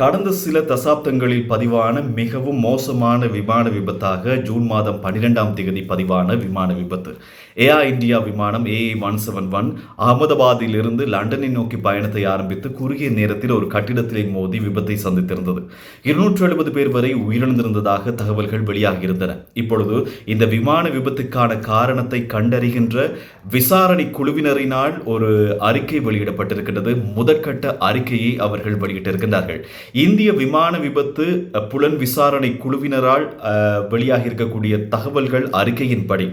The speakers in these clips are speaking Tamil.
கடந்த சில தசாப்தங்களில் பதிவான மிகவும் மோசமான விமான விபத்தாக ஜூன் மாதம் பன்னிரெண்டாம் தேதி பதிவான விமான விபத்து. ஏஆர் இந்தியா விமானம் ஏஐ ஒன் செவன் ஒன் அகமதாபாத்திலிருந்து லண்டனை நோக்கி பயணத்தை ஆரம்பித்து குறுகிய நேரத்தில் ஒரு கட்டிடத்திலே மோதி விபத்தை சந்தித்திருந்தது. இருநூற்று எழுபது பேர் வரை உயிரிழந்திருந்ததாக தகவல்கள் வெளியாகியிருந்தன. இப்பொழுது இந்த விமான விபத்துக்கான காரணத்தை கண்டறிகின்ற விசாரணை குழுவினரினால் ஒரு அறிக்கை வெளியிடப்பட்டிருக்கின்றது. முதற்கட்ட அறிக்கையை அவர்கள் வெளியிட்டிருக்கின்றார்கள். இந்திய விமான விபத்து புலன் விசாரணை குழுவினரால் வெளியாகியிருக்கக்கூடிய வெளியாகி இருக்கக்கூடிய தகவல்கள் அறிக்கையின்படி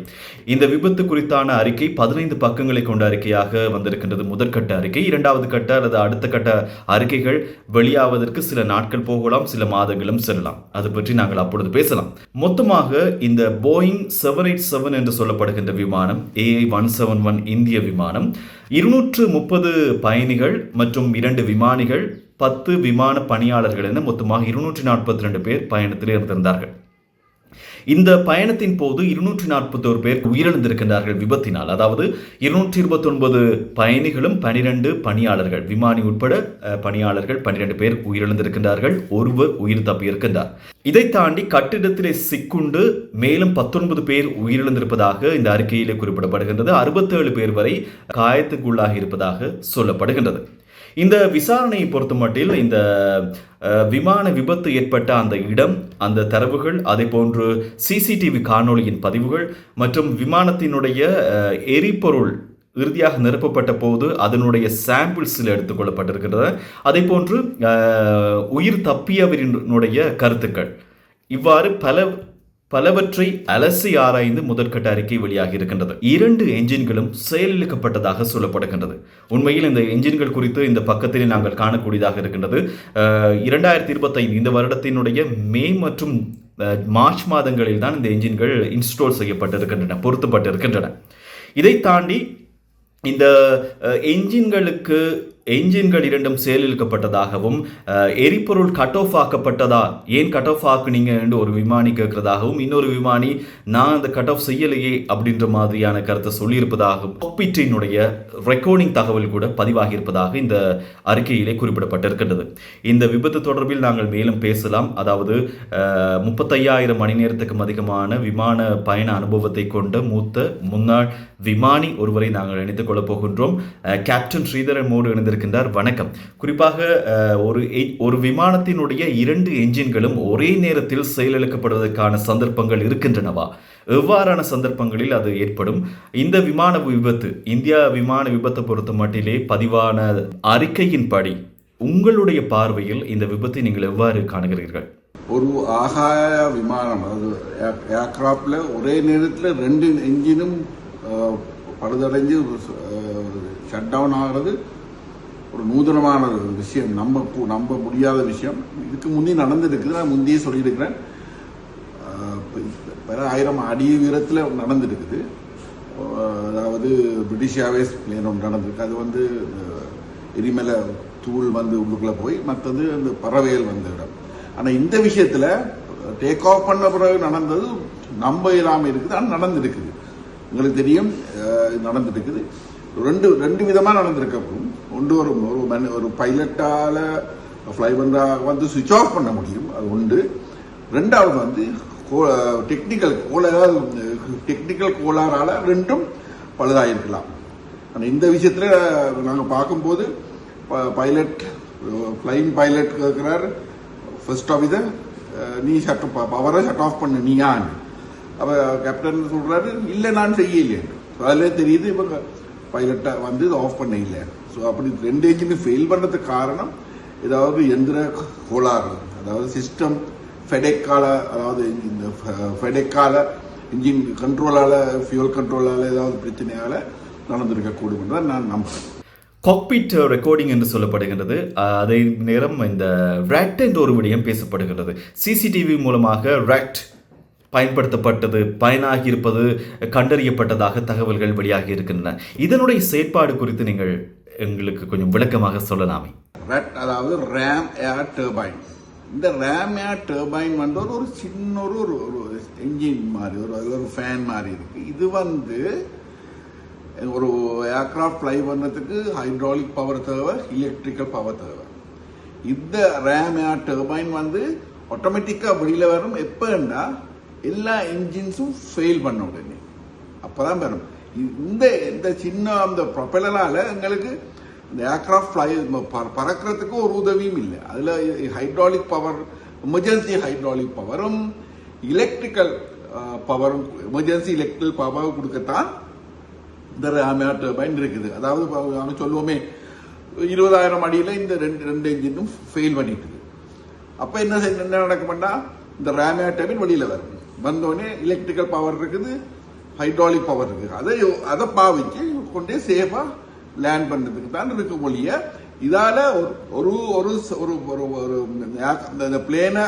இந்த விபத்து குறித்தான அறிக்கை பதினைந்து பக்கங்களை கொண்ட அறிக்கையாக வந்திருக்கின்றது. முதற்கட்ட அறிக்கை இரண்டாவது கட்ட அல்லது அடுத்த கட்ட அறிக்கைகள் வெளியாவதற்கு சில நாட்கள் போகலாம் சில மாதங்களும் செல்லலாம். அது பற்றி நாங்கள் அப்பொழுது பேசலாம். மொத்தமாக இந்த போயிங் செவன் எயிட் செவன் என்று சொல்லப்படுகின்ற விமானம் ஏஐ ஒன் செவன் ஒன் இந்திய விமானம் இருநூற்று முப்பது பயணிகள் மற்றும் இரண்டு விமானிகள் பத்து விமான பணியாளர்கள் என மொத்தமாக இருநூற்றி நாற்பத்தி ரெண்டு பேர் பயணத்தில் இருந்திருந்தார்கள். இந்த பயணத்தின் போது இருநூற்றி நாற்பத்தோரு பேர் உயிரிழந்திருக்கின்றார்கள் விபத்தினால். அதாவது இருநூற்றி இருபத்தொன்பது பயணிகளும் பனிரெண்டு பணியாளர்கள் விமானி உட்பட பணியாளர்கள் பனிரெண்டு பேர் உயிரிழந்திருக்கின்றார்கள். ஒருவர் உயிர் தப்பியிருக்கின்றார். இதை தாண்டி கட்டிடத்திலே சிக்குண்டு மேலும் பத்தொன்பது பேர் உயிரிழந்திருப்பதாக இந்த அறிக்கையிலே குறிப்பிடப்படுகின்றது. அறுபத்தேழு பேர் வரை காயத்துக்குள்ளாகி இருப்பதாக சொல்லப்படுகின்றது. இந்த விசாரணையை பொறுத்தமட்டில் இந்த விமான விபத்து ஏற்பட்ட அந்த இடம் அந்த தரவுகள் அதே போன்று சிசிடிவி காணொளியின் பதிவுகள் மற்றும் விமானத்தினுடைய எரிபொருள் இறுதியாக நிரப்பப்பட்ட போது அதனுடைய சாம்பிள்ஸில் எடுத்துக்கொள்ளப்பட்டிருக்கின்றன. அதே போன்று உயிர் தப்பியவரினுடைய கருத்துக்கள். இவ்வாறு பல பலவற்றை அலசி ஆராய்ந்து முதற்கட்ட அறிக்கை வெளியாகி இருக்கின்றது. இரண்டு என்ஜின்களும் செயலிழக்கப்பட்டதாக சொல்லப்படுகின்றது. உண்மையில் இந்த என்ஜின்கள் குறித்து இந்த பக்கத்தில் நாங்கள் காணக்கூடியதாக இருக்கின்றது. இரண்டாயிரத்தி இருபத்தைந்து இந்த வருடத்தினுடைய மே மற்றும் மார்ச் மாதங்களில் தான் இந்த என்ஜின்கள் இன்ஸ்டால் செய்யப்பட்டிருக்கின்றன பொருத்தப்பட்டிருக்கின்றன. இதை தாண்டி இந்த என்ஜின்களுக்கு என்ஜின்கள் இரண்டும் செயலிழக்கப்பட்டதாகவும் எரிபொருள் கட் ஆஃப் ஆக்கப்பட்டதா? ஏன் கட் ஆஃப் ஆக்குனீங்க என்று ஒரு விமானி கேட்கிறதாகவும் இன்னொரு விமானி நான் அந்த கட் ஆஃப் செய்யலையே அப்படின்ற மாதிரியான கருத்தை சொல்லியிருப்பதாகவும் காக்பிட்டினுடைய ரெக்கார்டிங் தகவல் கூட பதிவாகி இருப்பதாக இந்த அறிக்கையிலே குறிப்பிடப்பட்டிருக்கின்றது. இந்த விபத்து தொடர்பில் நாங்கள் மேலும் பேசலாம். அதாவது முப்பத்தையாயிரம் மணி நேரத்துக்கும் அதிகமான விமான பயண அனுபவத்தை கொண்ட மூத்த முன்னாள் விமானி ஒருவரை நாங்கள் இணைத்துக் கொள்ளப் போகின்றோம். கேப்டன் ஸ்ரீதரன் மோடு இணைந்திருக்கின்றார் வணக்கம். குறிப்பாக ஒரு ஒரு விமானத்தினுடைய இரண்டு என்ஜின்களும் ஒரே நேரத்தில் செயலிழக்கப்படுவதற்கான சந்தர்ப்பங்கள் இருக்கின்றனவா? எவ்வாறான சந்தர்ப்பங்களில் அது ஏற்படும்? இந்த விமான விபத்து இந்தியா விமான விபத்தை பொறுத்த மட்டிலே பதிவான அறிக்கையின்படி உங்களுடைய பார்வையில் இந்த விபத்தை நீங்கள் எவ்வாறு காணுகிறீர்கள்? ஒரு ஆகாய விமானம் அதாவது ஏர்கிராஃப்டில் ஒரே நேரத்தில் ரெண்டு என்ஜினும் பழுதடைஞ்சு ஷட் டவுன் ஆகிறது. ஒரு நூதனமான ஒரு விஷயம் நம்ப நம்ப முடியாத விஷயம். இதுக்கு முந்தி நடந்திருக்குது நான் முந்தையே சொல்லியிருக்கிறேன். பல ஆயிரம் அடி உயரத்தில் நடந்திருக்குது. அதாவது பிரிட்டிஷ் ஏர்வேஸ் பிளேன் ஒன்று நடந்திருக்கு. அது வந்து அஹ், எரிமலை தூள் வந்து உள்ளுக்குள்ளே போய் மற்றது அந்த பறவைகள் வந்த இடம். ஆனால் இந்த விஷயத்தில் டேக் ஆஃப் பண்ண பிறகு நடந்தது நம்ப இல்லாமல் இருக்குது ஆனால் நடந்திருக்குது. உங்களுக்கு தெரியும் நடந்துட்டு இருக்குது ரெண்டு ரெண்டு விதமாக நடந்திருக்கும் கொண்டு வரும். ஒரு மனு- ஒரு பைலட்டால ஃப்ளை பண்ணுறாக வந்து சுவிட்ச் ஆஃப் பண்ண முடியும். அது உண்டு. ரெண்டாவது வந்து டெக்னிக்கல் கோளாறு டெக்னிக்கல் கோளாறால் ரெண்டும் பழுதாயிருக்கலாம். ஆனால் இந்த விஷயத்தில் நாங்கள் பார்க்கும்போது பைலட் ஃப்ளைங் பைலட் கேட்கிறார் ஃபர்ஸ்ட் ஆஃப் இதை நீ ஷட் பவரை ஷட் ஆஃப் பண்ணு நீயான்னு அப்போ கேப்டன் சொல்கிறாரு இல்லை நான் செய்யலையே. அதில் தெரியுது இப்போ பைலட்டை வந்து இதை ஆஃப் பண்ண இல்லை. ஸோ அப்படி ரெண்டு என்ஜின் ஃபெயில் பண்ணுறதுக்கு காரணம் ஏதாவது எந்திர கோளாறு. அதாவது சிஸ்டம் ஃபெடெக்கால அதாவது இந்த ஃபெடெக்கால இன்ஜின் கண்ட்ரோலால ஃபியூல் கண்ட்ரோலால ஏதாவது பிரச்சனையால நடந்திருக்கக்கூடும் என்று நான் நம்புகிறேன் காக்பிட் ரெக்கார்டிங் என்று சொல்லப்படுகின்றது. அதே நேரம் இந்த ரேட் என்ற ஒரு விடயம் பேசப்படுகிறது சிசிடிவி மூலமாக ரேட் பயன்படுத்தப்பட்டது பயனாகி இருப்பது கண்டறியப்பட்டதாக தகவல்கள் வெளியாகி இருக்கின்றன. இதனுடைய செயற்பாடு குறித்து நீங்கள் எங்களுக்கு கொஞ்சம் விளக்கமாக சொல்லலாமே. அதாவது ரேம் ஏர் டர்பைன் இந்த ரேம் ஏர் டர்பைன் வந்து ஒரு சின்ன ஒரு ஒரு என்ஜின் மாதிரி ஒரு அதுல ஒரு ஃபேன் மாதிரி இருக்கு. இது வந்து ஒரு ஏர்கிராஃப்ட் ஃப்ளை பண்ணதுக்கு ஹைட்ராலிக் பவர் தேவை எலக்ட்ரிக்கல் பவர் தேவை. இந்த ரேம் ஏர் டர்பைன் வந்து ஆட்டோமேட்டிக்காக வெளியில் வரும். எப்போன்னா எல்லா இன்ஜின்ஸும் ஃபெயில் பண்ண உடனே. அப்பதான் வரும். இ- இந்த இந்த சின்ன அந்த ப்ரொப்பலரால எங்களுக்கு இந்த ஏர்க்ராஃப்ட் ஃப்ளை பறக்கிறதுக்கு ஒரு உதவியும் இல்லை. அதில் ஹைட்ராலிக் பவர் எமர்ஜென்சி ஹைட்ராலிக் பவரும் எலக்ட்ரிக்கல் பவரும் எமர்ஜென்சி எலக்ட்ரிக்கல் பவர் கொடுக்கத்தான் இந்த ரேமியார் டர்பைன் இருக்குது. அதாவது இப்ப சொல்லுவோமே இருபதாயிரம் அடியில் இந்த ரெண்டு ரெண்டு இன்ஜினும் ஃபெயில் பண்ணிட்டு அப்போ என்ன என்ன நடக்கும்னா இந்த ரேமியார் டர்பைன் வெளியில் வரும். வந்தோடனே எலக்ட்ரிக்கல் பவர் இருக்குது ஹைட்ராலிக் பவர் இருக்குது. அதை அதை பாவிச்சு கொண்டே சேஃபாக லேண்ட் பண்ணுறதுக்கு தான் இருக்க ஒழிய இதால் ஒரு ஒரு ஒரு ஒரு ஒரு ஒரு இந்த பிளேனை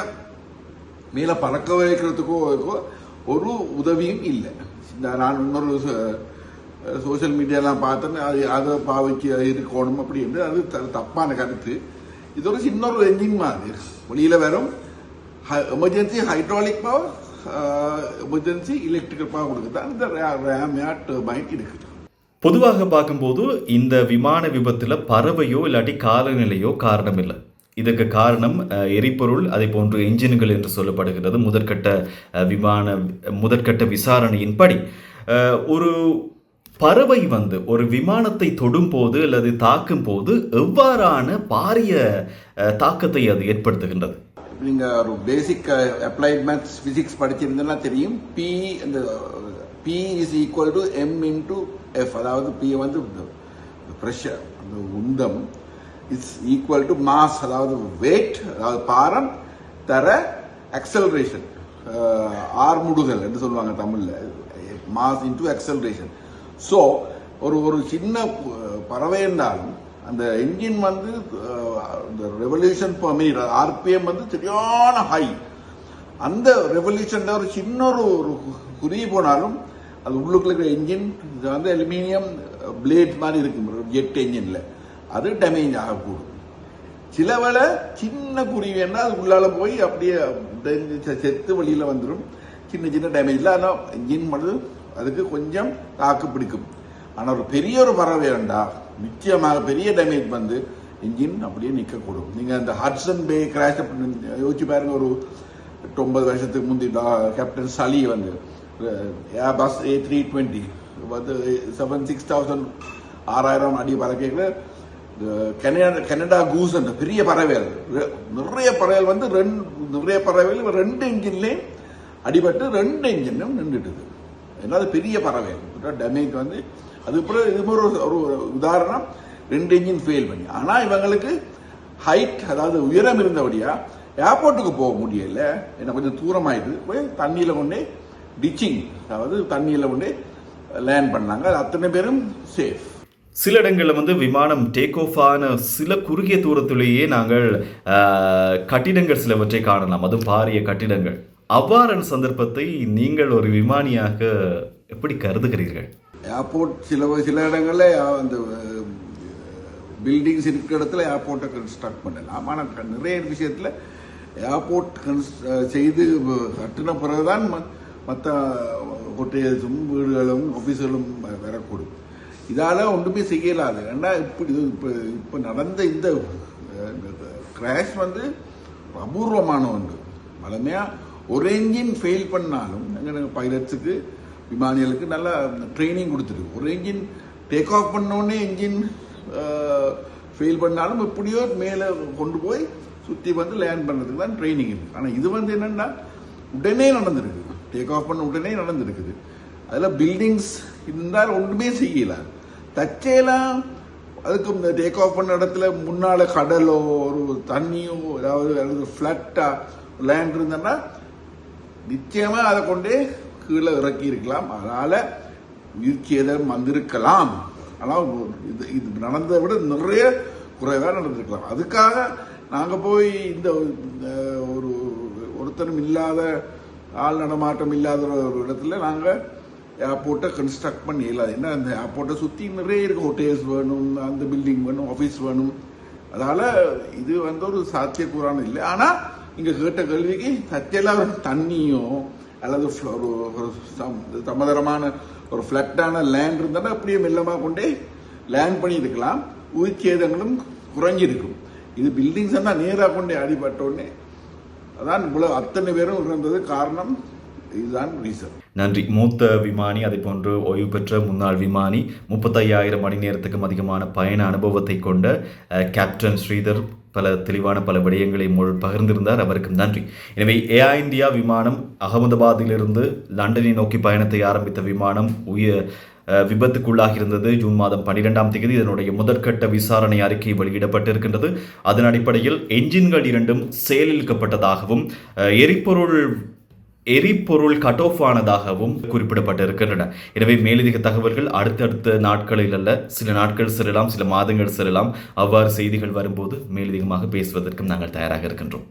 மேலே பறக்க வைக்கிறதுக்கோ ஒரு உதவியும் இல்லை. நான் இன்னொரு சோஷியல் மீடியாலாம் பார்த்தேன் அது அதை பாவிக்க இருக்கணும் அப்படி என்று அது த- தப்பான கருத்து. இது ஒரு சின்ன ஒரு என்ஜின் மாதிரி. வெளியில வரும் emergency hydraulic power emergency electrical power கொடுக்கு தான் இந்த ரேம் டர்பைன் இருக்குது பொதுவாக பார்க்கும்போது இந்த விமான விபத்தில் பறவையோ இல்லாட்டி காலநிலையோ காரணம் இல்லை இதற்கு காரணம் எரிபொருள் அதை போன்று என்ஜின்கள் என்று சொல்லப்படுகிறது முதற்கட்ட விமான முதற்கட்ட விசாரணையின்படி படி. ஒரு பறவை வந்து ஒரு விமானத்தை தொடும்போது அல்லது தாக்கும் போது எவ்வாறான பாரிய தாக்கத்தை அது ஏற்படுத்துகின்றது? நீங்கள் ஒரு பேசிக் அப்ளைட் மேத்ஸ் ஃபிசிக்ஸ் படிச்சிருந்தேன்னா தெரியும். பி இந்த P is equal to M into F அதாவது பி வந்து ப்ரெஷர் அந்த உந்தம். இட்ஸ் ஈக்குவல் டு மாஸ் அதாவது வெயிட் அதாவது பாரம் தர அக்சலரேஷன் ஆர்முடுகள் uh, என்று சொல்லுவாங்க தமிழில். மாஸ் இன்டு அக்சலரேஷன் ஸோ ஒரு ஒரு சின்ன uh, பறவை என்றாலும் அந்த என்ஜின் வந்து uh, இந்த ரெவல்யூஷன் per ஆர்பிஎம் வந்து சரியான ஹை அந்த ரெவல்யூஷன்ல ஒரு சின்ன ஒரு ஒரு போனாலும் அது உள்ளுக்குள்ள இருக்கிற என்ஜின் வந்து அலுமினியம் பிளேட் மாதிரி இருக்கும் ஜெட் என்ஜின்ல அது டேமேஜ் ஆகக்கூடும். சில வேளை சின்ன குருவி என்ன அது உள்ளால போய் அப்படியே செ- செத்து வழியில் வந்துடும் சின்ன சின்ன டேமேஜ்ல ஆனால் இன்ஜின் மட்டும் அதுக்கு கொஞ்சம் தாக்கு பிடிக்கும். ஆனால் ஒரு பெரிய ஒரு பறவை வேண்டா நிச்சயமாக பெரிய டேமேஜ் வந்து இன்ஜின் அப்படியே நிற்கக்கூடும் நீங்கள் அந்த ஹட்சன் பே கிராஷ் யோசிச்சு பாருங்க ஒரு எட்டு ஒன்பது வருஷத்துக்கு முந்தி டா- கேப்டன் சலி வந்து பஸ் ஏ த்ரீ டுவெண்ட்டி வந்து செவன் சிக்ஸ் தௌசண்ட் ஆறாயிரம் அடி பறக்கைகளை கனடா கனடா கூஸ் அந்த பெரிய பறவை அது நிறைய பறவைகள் வந்து ரெண்டு நிறைய பறவைகள் ரெண்டு இன்ஜின்லேயும் அடிபட்டு ரெண்டு இன்ஜினும் நின்றுட்டுது ஏன்னா அது பெரிய பறவை டேமேஜ் வந்து அதுக்கப்புறம் பிறகு இது மாதிரி ஒரு ஒரு உதாரணம் ரெண்டு இன்ஜின் ஃபெயில் பண்ணி. ஆனா இவங்களுக்கு ஹைட் அதாவது உயரம் இருந்தபடியா ஏர்போர்ட்டுக்கு போக முடியல. என்ன கொஞ்சம் தூரமாயிடுது. போய் தண்ணியில கொண்டே டிச்சிங் அதாவது தண்ணியில கொண்டே லேண்ட் பண்ணாங்க. அது அத்தனை பேரும் சேஃப் சில இடங்களில் வந்து விமானம் டேக் ஆஃப் ஆன சில குறுகிய தூரத்திலேயே நாங்கள் கட்டிடங்கள் சிலவற்றை காணலாம். அதுவும் பாரிய கட்டிடங்கள். அவ்வாறான சந்தர்ப்பத்தை நீங்கள் ஒரு விமானியாக எப்படி கருதுகிறீர்கள்? ஏர்போர்ட் சில சில இடங்கள்ல அந்த பில்டிங்ஸ் இருக்கிற இடத்துல ஏர்போர்ட்டை கன்ஸ்ட்ரக்ட் பண்ணலாம். ஆனால் நிறைய விஷயத்தில் ஏர்போர்ட் செய்து கட்டின பிறகுதான் மற்ற ஹோட்டல்ஸும் வீடுகளும் ஆஃபீஸுகளும் வரக்கூடும். இதால் ஒன்றுமே செய்யலாது ஏன்னா இப்படி இப்போ இப்போ நடந்த இந்த கிராஷ் வந்து அபூர்வமான ஒன்று. பழமையாக ஒரு என்ஜின் ஃபெயில் பண்ணாலும் எங்கள் பைலட்ஸுக்கு விமானிகளுக்கு நல்லா ட்ரைனிங் கொடுத்துருக்கு. ஒரு என்ஜின் டேக் ஆஃப் பண்ணோடனே என்ஜின் ஃபெயில் பண்ணாலும் எப்படியோ மேலே கொண்டு போய் சுற்றி வந்து லேண்ட் பண்ணுறதுக்கு தான் ட்ரைனிங் இருக்குது ஆனால் இது வந்து என்னென்னா உடனே நடந்திருக்கு. டேக் ஆஃப் பண்ண உடனே நடந்திருக்குது. அதில் பில்டிங்ஸ் இருந்தால் ஒன்றுமே செய்யல. தச்சையெல்லாம் அதுக்கு இந்த டேக் ஆஃப் பண்ண இடத்துல முன்னால் கடலோ ஒரு தண்ணியோ ஏதாவது ஃப்ளட்டா லேண்ட் இருந்தேன்னா நிச்சயமாக அதை கொண்டே கீழே இறக்கி இருக்கலாம் அதனால் உயிர் வந்திருக்கலாம். ஆனால் இது இது நடந்ததை விட நிறைய குறைவாக நடந்திருக்கலாம். அதுக்காக நாங்கள் போய் இந்த ஒரு ஒருத்தரும் இல்லாத ஆள் நடமாட்டம் இல்லாத ஒரு இடத்துல நாங்கள் ஏர்போர்ட்டை கன்ஸ்ட்ரக்ட் பண்ணி இல்லாது ஏன்னா அந்த ஏர்போர்ட்டை சுற்றி நிறைய இருக்குது ஹோட்டல்ஸ் வேணும் அந்த பில்டிங் வேணும் ஆஃபீஸ் வேணும். அதனால் இது வந்து ஒரு சாத்தியக்கூறான இல்லை. ஆனால் இங்கே கேட்ட கேள்விக்கு சத்தியெல்லாம் தண்ணியோ அல்லது ஒரு சம்- சமதரமான ஒரு ஃப்ளட்டான லேண்ட் இருந்தாலும் அப்படியே மெல்லமாக கொண்டே லேண்ட் பண்ணி இருக்கலாம். உயிர் சேதங்களும் குறைஞ்சிருக்கும். இது பில்டிங்ஸ் தான் நேராக கொண்டே அடிபட்டோடனே அதான் இவ்வளோ அத்தனை பேரும் இருந்தது காரணம் இதுதான் ரீசன் நன்றி. மூத்த விமானி அதே போன்று ஓய்வு பெற்ற முன்னாள் விமானி முப்பத்தையாயிரம் மணி நேரத்துக்கும் அதிகமான பயண அனுபவத்தை கொண்ட கேப்டன் ஸ்ரீதர் பல தெளிவான பல விடயங்களை முழு பகிர்ந்திருந்தார். அவருக்கு நன்றி. எனவே ஏர் இந்தியா விமானம் அகமதாபாத்திலிருந்து லண்டனை நோக்கி பயணத்தை ஆரம்பித்த விமானம் உய விபத்துக்குள்ளாகியிருந்தது. விபத்துக்குள்ளாகி இருந்தது ஜூன் மாதம் பன்னிரெண்டாம் தேதி இதனுடைய முதற்கட்ட விசாரணை அறிக்கை வெளியிடப்பட்டிருக்கின்றது. அதன் அடிப்படையில் என்ஜின்கள் இரண்டும் செயலிழக்கப்பட்டதாகவும் எரிபொருள் எரிபொருள் கட் ஆஃப் ஆனதாகவும் குறிப்பிடப்பட்டிருக்கின்றன. எனவே மேலதிக தகவல்கள் அடுத்தடுத்த நாட்களில் அல்ல சில நாட்கள் செல்லலாம் சில மாதங்கள் செல்லலாம். அவ்வாறு செய்திகள் வரும்போது மேலதிகமாக பேசுவதற்கும் நாங்கள் தயாராக இருக்கின்றோம்.